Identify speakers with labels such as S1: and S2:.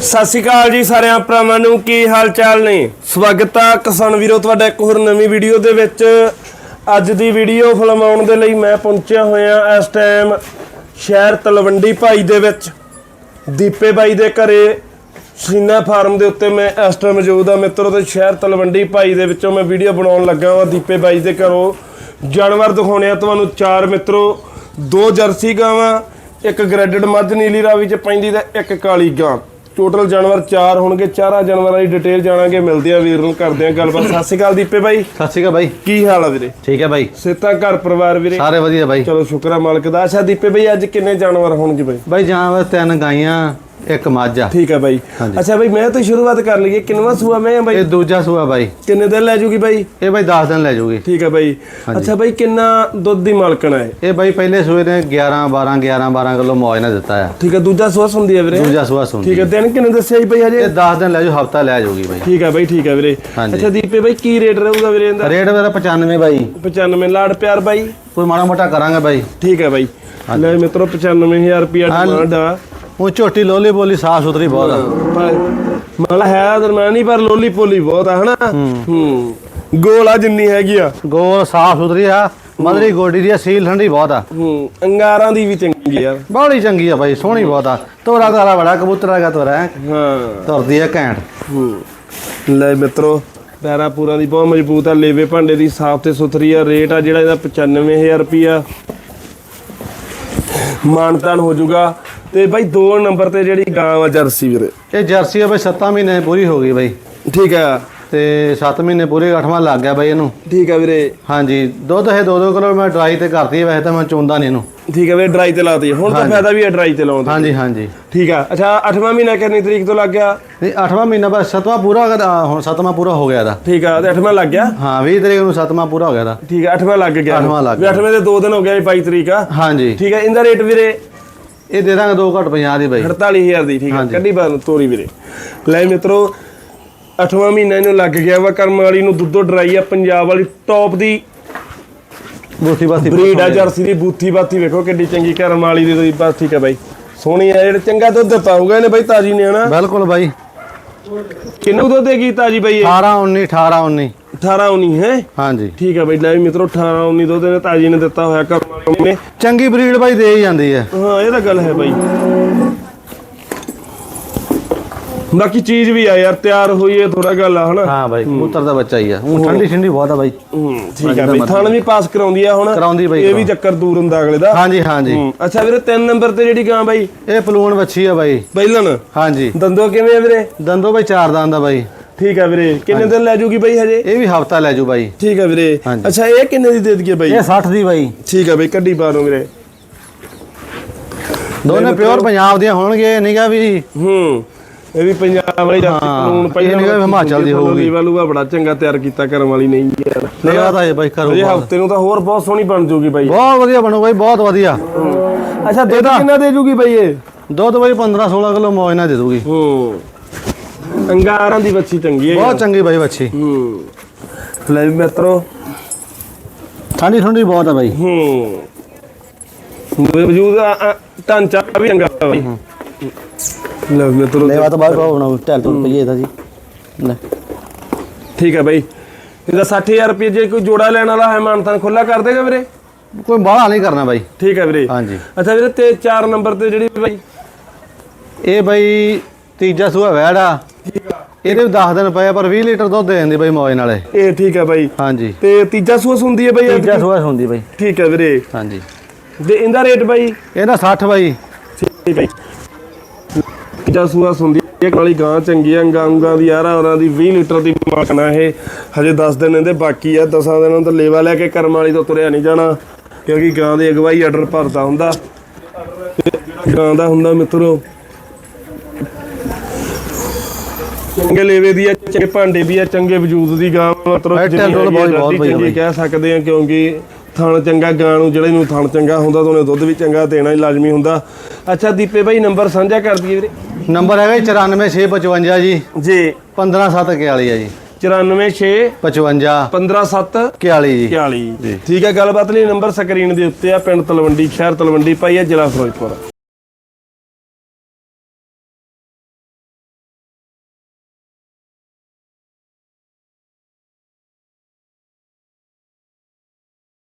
S1: ਸਤਿ ਸ਼੍ਰੀ ਅਕਾਲ ਜੀ ਸਾਰਿਆਂ ਭਰਾਵਾਂ ਨੂੰ, ਕੀ ਹਾਲ ਚਾਲ ਨੇ? ਸਵਾਗਤ ਆ ਕਿਸਾਨ ਵੀਰੋ, ਤੁਹਾਡਾ ਇੱਕ ਹੋਰ ਨਵੀਂ ਵੀਡੀਓ ਦੇ ਵਿੱਚ। ਅੱਜ ਦੀ ਵੀਡੀਓ ਫਿਲਮਾਉਣ ਦੇ ਲਈ ਮੈਂ ਪਹੁੰਚਿਆ ਹੋਇਆ ਇਸ ਟਾਈਮ ਸ਼ਹਿਰ ਤਲਵੰਡੀ ਭਾਈ ਦੇ ਵਿੱਚ। ਦੀਪੇ ਬਾਈ ਦੇ ਘਰੇ ਸੀਨਾ ਫਾਰਮ ਦੇ ਉੱਤੇ ਮੈਂ ਇਸ ਟਾਈਮ ਮੌਜੂਦ ਆ। ਮਿੱਤਰੋ ਤੇ ਸ਼ਹਿਰ ਤਲਵੰਡੀ ਭਾਈ ਦੇ ਵਿੱਚੋਂ ਮੈਂ ਵੀਡੀਓ ਬਣਾਉਣ ਲੱਗਾ ਹਾਂ ਦੀਪੇ ਬਾਈ ਦੇ ਘਰੋਂ। ਜਾਨਵਰ ਦਿਖਾਉਣੇ ਆ ਤੁਹਾਨੂੰ ਚਾਰ ਮਿੱਤਰੋ। ਦੋ ਜਰਸੀ ਗਾਵਾਂ, ਇੱਕ ਗ੍ਰੈਡਡ ਮੱਝ ਨੀਲੀ ਰਾਵੀ ਚ ਪੈਂਦੀ ਤੇ ਇੱਕ ਕਾਲੀ ਗਾਂ। ਟੋਟਲ ਜਾਨਵਰ ਚਾਰ ਹੋਣਗੇ ਚਾਰਾਂ ਜਾਨਵਰਾਂ ਦੀ ਡਿਟੇਲ ਜਾਣਾਂਗੇ ਮਿਲਦੇ ਆ ਵੀਰ ਨੂੰ ਕਰਦੇ ਆ ਗੱਲਬਾਤ। ਸਤਿ ਸ਼੍ਰੀ ਅਕਾਲ ਦੀਪੇ ਬਾਈ।
S2: ਸਤਿ ਸ਼੍ਰੀ ਅਕਾਲ ਬਾਈ।
S1: ਕੀ ਹਾਲ ਆ ਵੀਰੇ?
S2: ਠੀਕ ਹੈ ਬਾਈ।
S1: ਸੇਤਾ ਘਰ ਪਰਿਵਾਰ ਵੀਰੇ?
S2: ਸਾਰੇ ਵਧੀਆ ਬਾਈ।
S1: ਚਲੋ ਸ਼ੁਕਰ ਆ ਮਾਲਕ ਦਾ। ਅੱਛਾ ਦੀਪੇ ਬਾਈ ਅੱਜ ਕਿੰਨੇ ਜਾਨਵਰ ਹੋਣਗੇ ਬਾਈ?
S2: ਬਾਈ ਜਾਨਵਰ ਤਿੰਨ ਗਾਈਆਂ ਇੱਕ ਮੱਝ।
S1: ਠੀਕ ਹੈ ਬਾਈ। ਅੱਛਾ ਬਾਈ ਮੈਂ ਤਾਂ ਸ਼ੁਰੂਆਤ ਕਰ ਲਈਏ ਕਿੰਨਵਾ ਸੂਆ ਮੈਂ ਬਾਈ?
S2: ਇਹ ਦੂਜਾ ਸੂਆ ਬਾਈ।
S1: ਕਿੰਨੇ ਦਿਨ ਲੈ ਜੂਗੀ ਬਾਈ?
S2: ਇਹ ਬਾਈ 10 ਦਿਨ ਲੈ ਜਾਊਗੀ
S1: ਠੀਕ ਹੈ ਬਾਈ। ਅੱਛਾ ਬਾਈ ਕਿੰਨਾ ਦੁੱਧ ਦੀ ਮਾਲਕਣ ਹੈ
S2: ਇਹ? ਬਾਈ ਪਹਿਲੇ ਸੂਏ ਨੇ 11 12 11 12 ਕਿਲੋ ਮੌਜ ਨਾਲ ਦਿੱਤਾ ਆ।
S1: ਠੀਕ ਹੈ ਦੂਜਾ ਸੂਆ ਹੁੰਦੀ ਹੈ ਵੀਰੇ।
S2: ਦੂਜਾ ਸੂਆ ਸੁਣ
S1: ਠੀਕ ਹੈ ਦਿਨ ਕਿੰਨੇ ਦੱਸਿਆ ਜੀ ਬਾਈ ਹਜੇ?
S2: ਇਹ 10 ਦਿਨ ਲੈ ਜਾਊ ਹਫਤਾ ਲੈ ਜਾਊਗੀ ਬਾਈ।
S1: ਠੀਕ ਹੈ ਬਾਈ ਠੀਕ ਹੈ ਵੀਰੇ। ਅੱਛਾ ਦੀਪੇ ਬਾਈ ਕੀ ਰੇਟ ਰਹੂਗਾ ਵੀਰੇ ਇਹਦਾ?
S2: ਰੇਟ ਮੇਰਾ 95 ਬਾਈ।
S1: 95 ਲਾੜ ਪਿਆਰ ਬਾਈ।
S2: ਕੋਈ ਮਾੜਾ ਮੋਟਾ ਕਰਾਂਗੇ ਬਾਈ।
S1: ਠੀਕ ਹੈ ਬਾਈ। ਲੈ ਮਿੱਤਰੋ 95000 ਰੁਪਿਆ ਡਿਮਾਂਡ ਆ।
S2: ਉਹ ਝੋਟੀ ਲੋਲੀ ਬੋਲੀ ਸਾਫ਼ ਸੁਥਰੀ ਬਹੁਤ ਆ।
S1: ਮਤਲਬ ਹੈ ਦਰਮਿਆਨੀ ਪਰ ਲੋਲੀ ਪੋਲੀ ਬਹੁਤ ਆ ਹਨਾ? ਹੂੰ। ਗੋਲ ਆ ਜਿੰਨੀ ਹੈਗੀ ਆ।
S2: ਗੋਲ ਸਾਫ਼ ਸੁਥਰੀ ਆ ਮਦਰੀ ਗੋਡੀ ਦੀ ਸੀਲ ਠੰਡੀ ਬਹੁਤ ਆ।
S1: ਹੂੰ ਅੰਗਾਰਾਂ ਦੀ ਵੀ ਚੰਗੀ ਆ।
S2: ਬੜੀ ਚੰਗੀ ਆ ਬਾਈ ਸੋਹਣੀ ਬਹੁਤ ਆ। ਤੋਰਾ ਤਾਰਾ ਬੜਾ ਕਬੂਤਰ ਦਾ ਤੋਰਾ ਹੈ।
S1: ਹਾਂ।
S2: ਤੁਰਦੀ ਆ ਘੈਂਟ।
S1: ਹੂੰ। ਲੈ ਮਿੱਤਰੋ ਪੈਰਾ ਪੂਰਾ ਦੀ ਬਹੁਤ ਮਜ਼ਬੂਤ ਆ ਲੇਵੇ ਭਾਂਡੇ ਦੀ ਸਾਫ਼ ਤੇ ਸੁਥਰੀ ਆ ਰੇਟ ਆ ਜਿਹੜਾ ਇਹਦਾ 95000 ਰੁਪਿਆ ਮਾਨਤਾਨ ਹੋ ਜਾਊਗਾ। ਤੇ ਬਾਈ ਦੋ ਨੰਬਰ ਤੇ ਜਿਹੜੀ ਗਾਂ ਆ ਜਰਸੀ ਵੀਰੇ।
S2: ਇਹ ਜਰਸੀ ਆ ਬਾਈ 7 ਮਹੀਨੇ ਪੂਰੀ ਹੋ ਗਈ ਬਾਈ।
S1: ਠੀਕ ਆ।
S2: ਤੇ 7 ਮਹੀਨੇ ਪੂਰੇ 8ਵਾਂ ਲੱਗ ਗਿਆ ਬਾਈ ਇਹਨੂੰ।
S1: ਠੀਕ ਆ ਵੀਰੇ।
S2: ਹਾਂਜੀ ਦੁੱਧ ਹੈ 2-2 ਕਿਲੋ ਮੈਂ ਡਰਾਈ ਤੇ ਕਰਤੀ ਹੈ, ਵੈਸੇ ਤਾਂ ਮੈਂ ਚੋਂਦਾ ਨਹੀਂ ਇਹਨੂੰ।
S1: ਠੀਕ ਆ ਵੀਰੇ ਡਰਾਈ ਤੇ ਲਾਤੀ ਹੁਣ ਤਾਂ ਫਾਇਦਾ ਵੀ ਹੈ ਡਰਾਈ ਤੇ ਲਾਉਣ ਦਾ।
S2: ਹਾਂਜੀ ਹਾਂਜੀ।
S1: ਠੀਕ ਆ। ਅੱਛਾ 8ਵਾਂ ਮਹੀਨਾ ਕਿੰਨੀ ਤਰੀਕ ਤੋਂ ਲੱਗ ਗਿਆ?
S2: ਨਹੀਂ 8ਵਾਂ ਮਹੀਨਾ ਬਸ 7ਵਾਂ ਪੂਰਾ ਹੋ ਗਿਆ ਹੁਣ 7ਵਾਂ ਪੂਰਾ ਹੋ ਗਿਆ ਇਹਦਾ।
S1: ਠੀਕ ਆ ਤੇ 8ਵਾਂ ਲੱਗ ਗਿਆ?
S2: ਹਾਂ 20 ਤਰੀਕ ਨੂੰ 7ਵਾਂ ਪੂਰਾ ਹੋ ਗਿਆ ਇਹਦਾ।
S1: ਠੀਕ ਆ 8ਵਾਂ ਲੱਗ ਗਿਆ।
S2: ਅੱਠਵਾਂ ਲੱਗ
S1: ਵੀ 8ਵੇਂ ਦੇ 2 ਦਿਨ ਹੋ ਗਿਆ 22 ਤਰੀਕ ਆ।
S2: ਹਾਂਜੀ।
S1: ਠੀਕ ਆ ਇਹਦਾ ਰੇਟ ਵੀਰੇ?
S2: ਇਹ ਦੇ ਦਾਂਗੇ 2 ਘੱਟ 50 ਦੀ ਬਾਈ।
S1: 48000 ਦੀ ਠੀਕ ਆ। ਕੱਢੀ ਬਾਹਰ ਤੋਰੀ ਵੀਰੇ। ਲੈ ਮਿੱਤਰੋ 8ਵਾਂ ਮਹੀਨਾ ਇਹਨੂੰ ਲੱਗ ਗਿਆ ਵਾ ਕਰਮ ਵਾਲੀ ਨੂੰ ਦੁੱਧੋ ਡਰਾਈ ਆ ਪੰਜਾਬ ਵਾਲੀ ਟੌਪ ਦੀ
S2: ਬੂਥੀ ਬਾਥੀ
S1: ਬਰੀਡ ਆ ਜਰਸੀ ਦੀ ਬੂਥੀ ਬਾਥੀ ਵੇਖੋ ਕਿੱਡੀ ਚੰਗੀ ਕਰਮ ਵਾਲੀ ਦੀ ਬਸ ਠੀਕ ਆ ਬਾਈ। ਸੋਹਣੀ ਆ ਜਿਹੜਾ ਚੰਗਾ ਦੁੱਧ ਪਾਊਗਾ ਇਹਨੇ ਬਾਈ ਤਾਜੀ ਨੇ ਹਨਾ?
S2: ਬਿਲਕੁਲ ਬਾਈ।
S1: ਕਿੰਨਾ ਦੁੱਧ ਦੇਗੀ ਤਾਜੀ ਬਾਈ ਇਹ?
S2: 18 19 18 19
S1: 18 19 ਹੈ?
S2: ਹਾਂਜੀ।
S1: ਠੀਕ ਆ ਬਾਈ ਲੈ ਵੀ ਮਿੱਤਰੋ 18 19 ਦੁੱਧ ਇਹਨੇ ਤਾਜੀ ਨੇ ਦਿੱਤਾ ਹੋਇਆ ਕਰਮ ਵਾਲੀ ਨੇ।
S2: ਚੰਗੀ ਬਰੀਡ ਬਾਈ ਦੇ ਹੀ ਜਾਂਦੀ ਹੈ।
S1: ਹਾਂ ਇਹ ਤਾਂ ਗੱਲ ਹੈ ਬਾਈ। ਬਾਕੀ ਚੀਜ਼ ਵੀ ਆ ਯਾਰ ਤਿਆਰ ਹੋਈ ਹੈ ਥੋੜਾ ਗੱਲ ਆ ਹਨਾ?
S2: ਹਾਂ ਬਾਈ ਕਬੂਤਰ ਦਾ ਬੱਚਾ ਹੀ ਆ। ਉਹ ਠੰਡੀ ਠੰਡੀ ਬਹੁਤ ਆ ਬਾਈ।
S1: ਹੂੰ ਠੀਕ ਆ ਬਈ ਥਣ ਵੀ ਪਾਸ ਕਰਾਉਂਦੀ ਆ ਹੁਣ।
S2: ਕਰਾਉਂਦੀ ਬਾਈ,
S1: ਇਹ ਵੀ ਚੱਕਰ ਦੂਰ ਹੁੰਦਾ ਅਗਲੇ ਦਾ।
S2: ਹਾਂਜੀ ਹਾਂਜੀ।
S1: ਹੂੰ ਅੱਛਾ ਵੀਰੇ ਤਿੰਨ ਨੰਬਰ ਤੇ ਜਿਹੜੀ ਗਾਂ ਬਾਈ?
S2: ਇਹ ਪਲੂਣ ਵੱਛੀ ਆ ਬਾਈ।
S1: ਪਹਿਲਣ
S2: ਹਾਂਜੀ।
S1: ਦੰਦੋ ਕਿਵੇਂ ਆ ਵੀਰੇ?
S2: ਦੰਦੋ ਬਾਈ ਚਾਰ ਦੰਦ ਆ ਬਾਈ।
S1: ਠੀਕ ਆ ਵੀਰੇ ਕਿੰਨੇ ਦਿਨ ਲੈ ਜੂਗੀ ਬਾਈ ਹਜੇ?
S2: ਇਹ ਵੀ ਹਫਤਾ ਲੈ ਜੂ ਬਾਈ।
S1: ਠੀਕ ਆ ਵੀਰੇ। ਅੱਛਾ ਇਹ ਕਿੰਨੇ ਦੀ ਦੇ ਦਈਏ ਬਾਈ?
S2: ਇਹ 60 ਦੀ ਬਾਈ।
S1: ਠੀਕ ਆ ਬਾਈ ਕੱਢੀ ਬਾਹਰੋਂ ਵੀਰੇ।
S2: ਦੋਨੇ ਪਿਓਰ ਪੰਜਾਬ ਦੀਆਂ ਹੋਣਗੇ ਨਹੀਂਗਾ ਵੀ।
S1: ਹੂੰ। ਇਹ ਵੀ ਪੰਜਾਬ ਵਾਲੀ ਜਾਤੀ
S2: ਹਾਂ,
S1: ਕਾਨੂੰਨ
S2: ਇਹ
S1: ਪਹਿਲਾਂ
S2: ਨੀ ਗਾ ਹਿਮਾਚਲ ਦੀ ਹੋਊਗੀ।
S1: ਵਾਲੂਆ ਬੜਾ ਚੰਗਾ ਤਿਆਰ ਕੀਤਾ ਕਰਮ ਵਾਲੀ ਨਹੀਂ ਯਾਰ
S2: ਲਗਾ ਤਾਂ ਇਹ ਬਾਈ ਕਰੋ
S1: ਇਹ ਹਫ਼ਤੇ ਨੂੰ ਤਾਂ ਹੋਰ ਬਹੁਤ ਸੋਹਣੀ ਬਣ ਜੂਗੀ ਬਾਈ।
S2: ਬਹੁਤ ਵਧੀਆ ਬਣੂ ਬਾਈ ਬਹੁਤ ਵਧੀਆ।
S1: ਅੱਛਾ ਦੁੱਧ ਕਿੰਨਾ ਦੇ ਜੂਗੀ ਬਾਈ ਇਹ?
S2: ਦੁੱਧ ਬਾਈ 15 16 ਕਿਲੋ ਮੌਜ ਨਾਲ ਦੇ ਦੂਗੀ।
S1: ਹੂੰ। ਅੰਗਾਰਾਂ ਦੀ ਬੱਚੀ ਚੰਗੀ ਹੈ।
S2: ਬਹੁਤ ਚੰਗੀ ਬਾਈ ਬੱਚੀ
S1: ਹੂੰ। ਲੈ ਵੀ ਮਿੱਤਰੋ।
S2: ਠੰਡੀ ਠੰਡੀ ਬਹੁਤ ਆ ਬਾਈ।
S1: ਹੂੰ। ਵਜੂਦ ਢਾਂਚਾ ਵੀ ਚੰਗਾ ਬਾਈ। ਲੈ ਵੀ ਮਿੱਤਰੋ
S2: ਲੈਵਾ ਤਾਂ ਬਾਹਰ ਪਾਉਣਾ ਢੈਲ ਤੋਂ ਪਈਏ ਇਹਦਾ ਜੀ। ਲੈ।
S1: ਠੀਕ ਹੈ ਬਾਈ। ਇਹਦਾ 60000 ਰੁਪਏ ਜੇ ਕੋਈ ਜੋੜਾ ਲੈਣ ਵਾਲਾ ਹੈ ਮਾਨਤਾਨ ਖੁੱਲਾ ਕਰ ਦੇਗਾ ਵੀਰੇ?
S2: ਕੋਈ ਬਾਹਲਾ ਨਹੀਂ ਕਰਨਾ ਬਾਈ।
S1: ਠੀਕ ਹੈ ਵੀਰੇ।
S2: ਹਾਂਜੀ।
S1: ਅੱਛਾ ਵੀਰੇ ਤੇ 4 ਨੰਬਰ ਤੇ ਜਿਹੜੀ ਬਾਈ?
S2: ਇਹ ਬਾਈ ਤੀਜਾ ਸੂਆ ਵੈੜ ਆ। ਇਹਦੇ ਵੀ 10 ਦਿਨ ਪਏ ਆ, ਪਰ 20 ਲੀਟਰ ਦੁੱਧ ਦੇ ਦਿੰਦੀ ਬਾਈ ਮੌਜ ਨਾਲੇ।
S1: ਇਹ ਠੀਕ ਹੈ ਬਾਈ।
S2: ਹਾਂਜੀ।
S1: ਤੇ ਤੀਜਾ ਸੂਸ ਹੁੰਦੀ ਹੈ ਬਾਈ
S2: ਤੀਜਾ ਸੂਆ ਹੁੰਦੀ ਬਾਈ।
S1: ਠੀਕ ਹੈ ਵੀਰੇ।
S2: ਹਾਂਜੀ।
S1: ਤੇ ਇਹਦਾ ਰੇਟ ਬਾਈ?
S2: ਇਹਦਾ 60 ਬਾਈ।
S1: ਠੀਕ ਹੈ ਤੀਜਾ ਸੂਸ ਹੁੰਦੀ ਹੈ ਕਾਲੀ ਗਾਂ ਚੰਗੀ ਆ ਗਾਂਗਾ ਦੀ ਯਾਰ ਉਹਨਾਂ ਦੀ 20 ਲੀਟਰ ਦੀ ਮਾਕਣਾ ਇਹ। ਹਜੇ 10 ਦਿਨ ਇਹਦੇ ਬਾਕੀ ਆ 10 ਦਿਨਾਂ ਤੋਂ ਲੇਵਾ ਲੈ ਕੇ ਕਰਮ ਵਾਲੀ ਤੋਂ ਤੁਰਿਆ ਨਹੀਂ ਜਾਣਾ ਕਿਉਂਕਿ ਗਾਂ ਦੇ ਅਗਵਾਈ ਆਰਡਰ ਭਰਦਾ ਹੁੰਦਾ। ਗਾਂ ਦਾ ਹੁੰਦਾ ਮਿੱਤਰੋ। ਚੰਗੇ ਲੇਵੇ ਦੀ ਆ ਚੰਗੇ ਭਾਂਡੇ ਵੀ ਆ ਚੰਗੇ ਵਜੂਦ ਦੀ ਗਾਂ ਮਤਲਬ
S2: ਇਹ
S1: ਜਿੰਨੀ। ਕਹਿ ਸਕਦੇ ਆ ਕਿਉਂਕਿ ਥਣ ਚੰਗਾ ਗਾਂ ਨੂੰ ਜਿਹੜੇ ਨੂੰ ਥਣ ਚੰਗਾ ਹੁੰਦਾ ਤਾਂ ਉਹਨੇ ਦੁੱਧ ਵੀ ਚੰਗਾ ਦੇਣਾ ਹੀ ਲਾਜ਼ਮੀ ਹੁੰਦਾ। ਅੱਛਾ ਦੀਪੇ ਭਾਈ ਨੰਬਰ ਸਾਂਝਾ ਕਰ ਦਈਏ ਵੀਰੇ।
S2: ਨੰਬਰ ਹੈਗਾ ਜੀ 94655 ਜੀ।
S1: ਜੀ।
S2: 15741 ਆ ਜੀ।
S1: 946
S2: 55
S1: 157
S2: 41 ਜੀ।
S1: 41 ਠੀਕ ਹੈ ਗੱਲਬਾਤ ਲਈ ਨੰਬਰ ਸਕਰੀਨ ਦੇ ਉੱਤੇ ਆ ਪਿੰਡ ਤਲਵੰਡੀ ਸ਼ਹਿਰ ਤਲਵੰਡੀ ਭਾਈ ਆ ਜ਼ਿਲ੍ਹਾ ਫਿਰੋਜ਼ਪੁਰ।